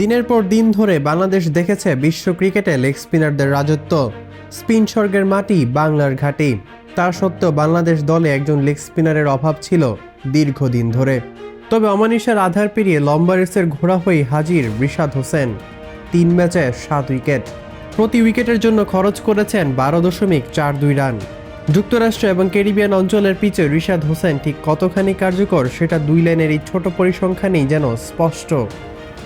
দিনের পর দিন ধরে বাংলাদেশ দেখেছে বিশ্ব ক্রিকেটে লেগ স্পিনারদের রাজত্ব। স্পিন স্বর্গের মাটি বাংলার ঘাঁটি। তা সত্ত্বেও বাংলাদেশ দলে একজন লেগ স্পিনারের অভাব ছিল দীর্ঘদিন ধরে। তবে অমানিসার আধার পেরিয়ে লম্বা রেসের ঘোড়া হয়ে হাজির রিশাদ হোসেন। তিন ম্যাচে সাত উইকেট। প্রতি উইকেটের জন্য খরচ করেছেন বারো দশমিক চার দুই রান। যুক্তরাষ্ট্র এবং ক্যারিবিয়ান অঞ্চলের পিচে রিশাদ হোসেন ঠিক কতখানি কার্যকর সেটা দুই লাইনের এই ছোট পরিসংখ্যানেই যেন স্পষ্ট।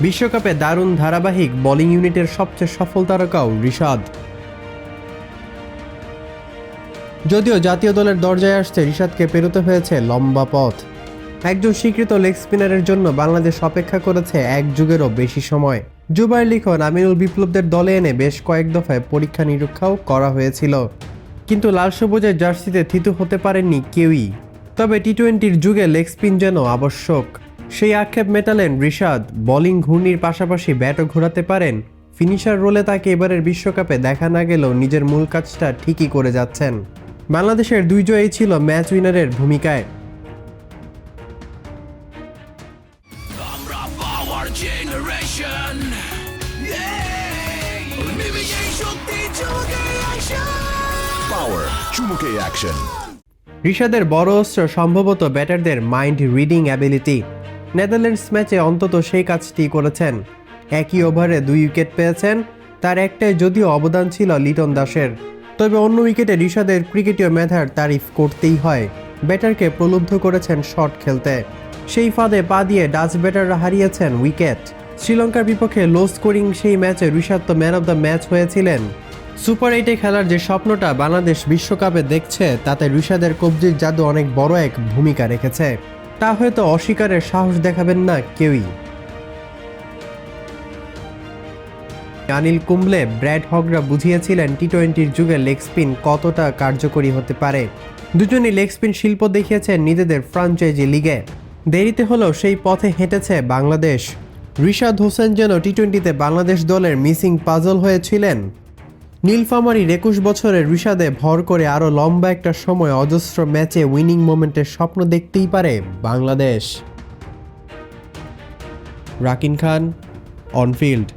বিশ্বকাপে দারুণ ধারাবাহিক বোলিং ইউনিটের সবচেয়ে সফল তারকাও রিশাদ। যদিও জাতীয় দলের দরজায় আসতে রিশাদকে পেরোতে হয়েছে লম্বা পথ। একজন স্বীকৃত লেগ স্পিনারের জন্য বাংলাদেশ অপেক্ষা করেছে এক যুগেরও বেশি সময়। জুবাইর লিখন আমিনুল বিপ্লবদের দলে এনে বেশ কয়েক দফায় পরীক্ষা নিরীক্ষাও করা হয়েছিল। কিন্তু লাল সবুজের জার্সিতে থিতু হতে পারেননি কেউই। তবে টি টোয়েন্টির যুগে লেগ স্পিন যেন আবশ্যক। সেই আক্ষেপ মেটালেন রিশাদ। বোলিং ঘূর্ণির পাশাপাশি ব্যাটও ঘোরাতে পারেন। ফিনিশার রোলে তাকে এবারের বিশ্বকাপে দেখা না গেলেও নিজের মূল কাজটা ঠিকই করে যাচ্ছেন। বাংলাদেশের দুই জয়ই ছিল ম্যাচ উইনারের ভূমিকায়। পাওয়ার চুমুকে অ্যাকশন ঋষাদের বড় অস্ত্র সম্ভবত ব্যাটারদের মাইন্ড রিডিং অ্যাবিলিটি নেদারল্যান্ডস ম্যাচে অন্তত সেই কাজটি করেছেন। একই ওভারে দুই উইকেট পেয়েছেন, তার একটাই যদিও অবদান ছিল লিটন দাসের। তবে অন্য উইকেটে ঋষাদের ক্রিকেটীয় মেধার তারিফ করতেই হয়। ব্যাটারকে প্রলুব্ধ করেছেন শট খেলতে। সেই ফাঁদে পা দিয়ে ডাচ ব্যাটাররা হারিয়েছেন উইকেট। শ্রীলঙ্কার বিপক্ষে লো স্কোরিং সেই ম্যাচে ঋষাদ তো ম্যান অব দ্য ম্যাচ হয়েছিলেন। সুপার এইটে খেলার যে স্বপ্নটা বাংলাদেশ বিশ্বকাপে দেখছে, তাতে ঋষাদের কবজির জাদু অনেক বড় এক ভূমিকা রেখেছে। তা হয়তো অস্বীকারের সাহস দেখাবেন না কেউই। অনিল কুম্বলে ব্র্যাড হগরা বুঝিয়েছিলেন টি টোয়েন্টির যুগে লেগ স্পিন কতটা কার্যকরী হতে পারে। দুজনই লেগ স্পিন শিল্প দেখিয়েছেন নিজেদের ফ্রাঞ্চাইজি লিগে। দেরিতে হলেও সেই পথে হেঁটেছে বাংলাদেশ। রিশাদ হোসেন যেন টি টোয়েন্টিতে বাংলাদেশ দলের মিসিং পাজল হয়েছিলেন। নীলফামারীর একুশ বছরের ঋষাদে ভর করে আরও লম্বা একটা সময় অজস্র ম্যাচে উইনিং মোমেন্টের স্বপ্ন দেখতেই পারে বাংলাদেশ। রাকিন খান, অনফিল্ড।